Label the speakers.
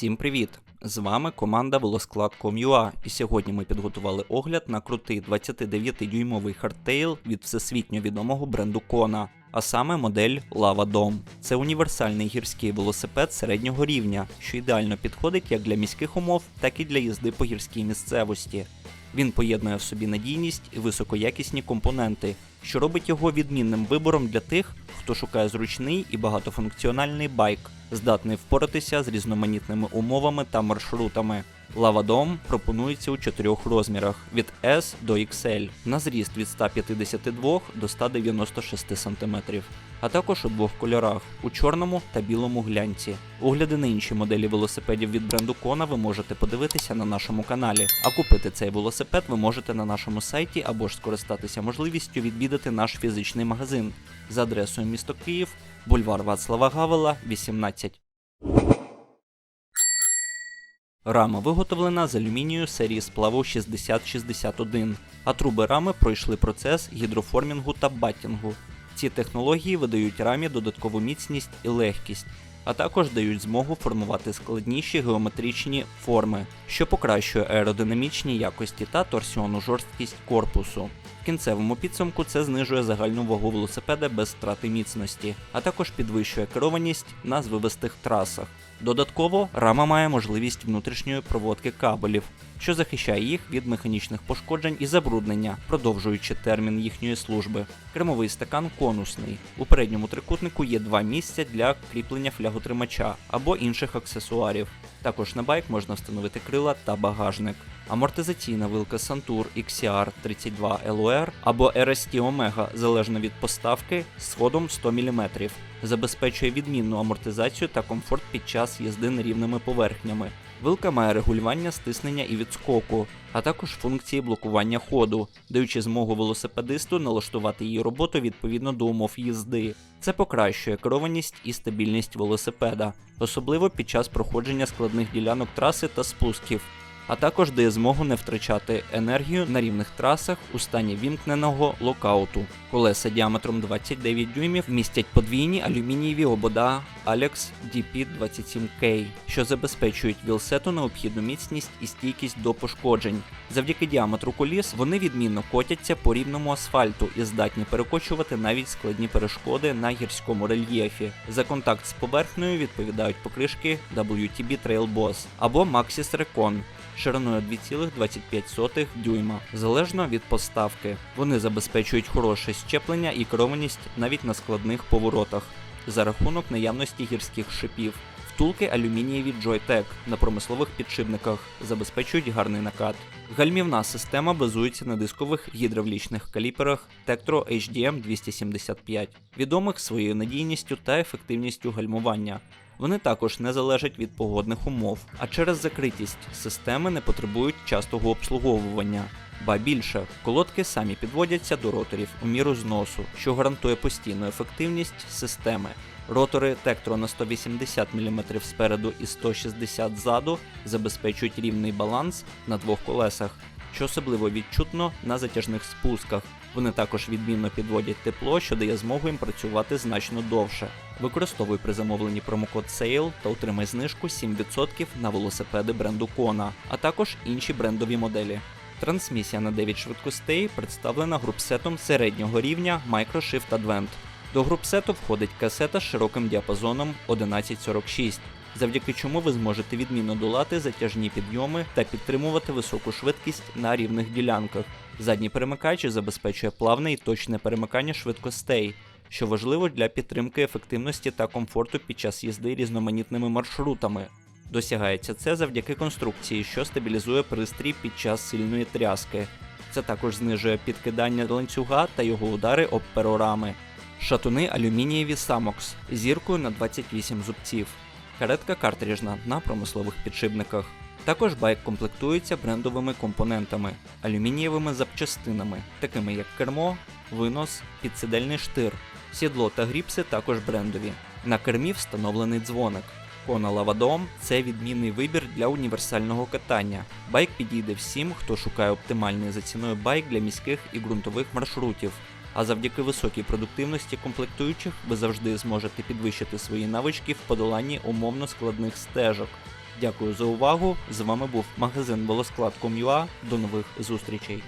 Speaker 1: Всім привіт! З вами команда Велосклад.com.ua і сьогодні ми підготували огляд на крутий 29-дюймовий хардтейл від всесвітньо відомого бренду Kona, а саме модель Lava Dome. Це універсальний гірський велосипед середнього рівня, що ідеально підходить як для міських умов, так і для їзди по гірській місцевості. Він поєднує в собі надійність і високоякісні компоненти, що робить його відмінним вибором для тих, хто шукає зручний і багатофункціональний байк, здатний впоратися з різноманітними умовами та маршрутами. Lavadom пропонується у чотирьох розмірах від S до XL на зріст від 152 до 196 см, а також у двох кольорах у чорному та білому глянці. Огляди на інші моделі велосипедів від бренду Kona ви можете подивитися на нашому каналі. А купити цей велосипед ви можете на нашому сайті або ж скористатися можливістю відвідати наш фізичний магазин за адресою місто Київ, бульвар Вацлава Гавела, 18. Рама виготовлена з алюмінію серії сплаву 6061, а труби рами пройшли процес гідроформінгу та баттінгу. Ці технології видають рамі додаткову міцність і легкість, а також дають змогу формувати складніші геометричні форми, що покращує аеродинамічні якості та торсіонну жорсткість корпусу. В кінцевому підсумку це знижує загальну вагу велосипеда без втрати міцності, а також підвищує керованість на звивистих трасах. Додатково рама має можливість внутрішньої проводки кабелів, що захищає їх від механічних пошкоджень і забруднення, продовжуючи термін їхньої служби. Кермовий стакан конусний. У передньому трикутнику є два місця для кріплення фляготримача або інших аксесуарів. Також на байк можна встановити крила та багажник. Амортизаційна вилка Santur XCR 32 LOR або RST Omega залежно від поставки з сходом 100 мм. Забезпечує відмінну амортизацію та комфорт під час їзди нерівними поверхнями. Вилка має регулювання стиснення і відскоку, а також функції блокування ходу, даючи змогу велосипедисту налаштувати її роботу відповідно до умов їзди. Це покращує керованість і стабільність велосипеда, особливо під час проходження складних ділянок траси та спусків а також дає змогу не втрачати енергію на рівних трасах у стані вімкненого локауту. Колеса діаметром 29 дюймів містять подвійні алюмінієві обода Alex DP27K, що забезпечують вілсету необхідну міцність і стійкість до пошкоджень. Завдяки діаметру коліс вони відмінно котяться по рівному асфальту і здатні перекочувати навіть складні перешкоди на гірському рельєфі. За контакт з поверхнею відповідають покришки WTB Trail Boss або Maxis Recon шириною 2,25 дюйма, залежно від поставки. Вони забезпечують хороше щеплення і керованість навіть на складних поворотах за рахунок наявності гірських шипів. Втулки алюмінієві Joytech на промислових підшипниках забезпечують гарний накат. Гальмівна система базується на дискових гідравлічних каліперах Tektro HDM 275, відомих своєю надійністю та ефективністю гальмування. Вони також не залежать від погодних умов, а через закритість системи не потребують частого обслуговування. Ба більше, колодки самі підводяться до роторів у міру зносу, що гарантує постійну ефективність системи. Ротори Tektro на 180 мм спереду і 160 ззаду забезпечують рівний баланс на двох колесах, що особливо відчутно на затяжних спусках. Вони також відмінно підводять тепло, що дає змогу їм працювати значно довше. Використовуй при замовленні промокод SALE та отримай знижку 7% на велосипеди бренду Kona, а також інші брендові моделі. Трансмісія на 9 швидкостей представлена групсетом середнього рівня Microshift Advent. До групсету входить касета з широким діапазоном 1146, завдяки чому ви зможете відмінно долати затяжні підйоми та підтримувати високу швидкість на рівних ділянках. Задній перемикач забезпечує плавне і точне перемикання швидкостей, що важливо для підтримки ефективності та комфорту під час їзди різноманітними маршрутами. Досягається це завдяки конструкції, що стабілізує пристрій під час сильної тряски. Це також знижує підкидання ланцюга та його удари об перорами. Шатуни алюмінієві Samox зіркою на 28 зубців. Каретка картриджна на промислових підшипниках. Також байк комплектується брендовими компонентами, алюмінієвими запчастинами, такими як кермо, винос, підсидельний штир, сідло та гріпси також брендові. На кермі встановлений дзвоник. Kona Lavadom – це відмінний вибір для універсального катання. Байк підійде всім, хто шукає оптимальний за ціною байк для міських і ґрунтових маршрутів. А завдяки високій продуктивності комплектуючих ви завжди зможете підвищити свої навички в подоланні умовно складних стежок. Дякую за увагу. З вами був магазин Волосклад.com.ua. До нових зустрічей.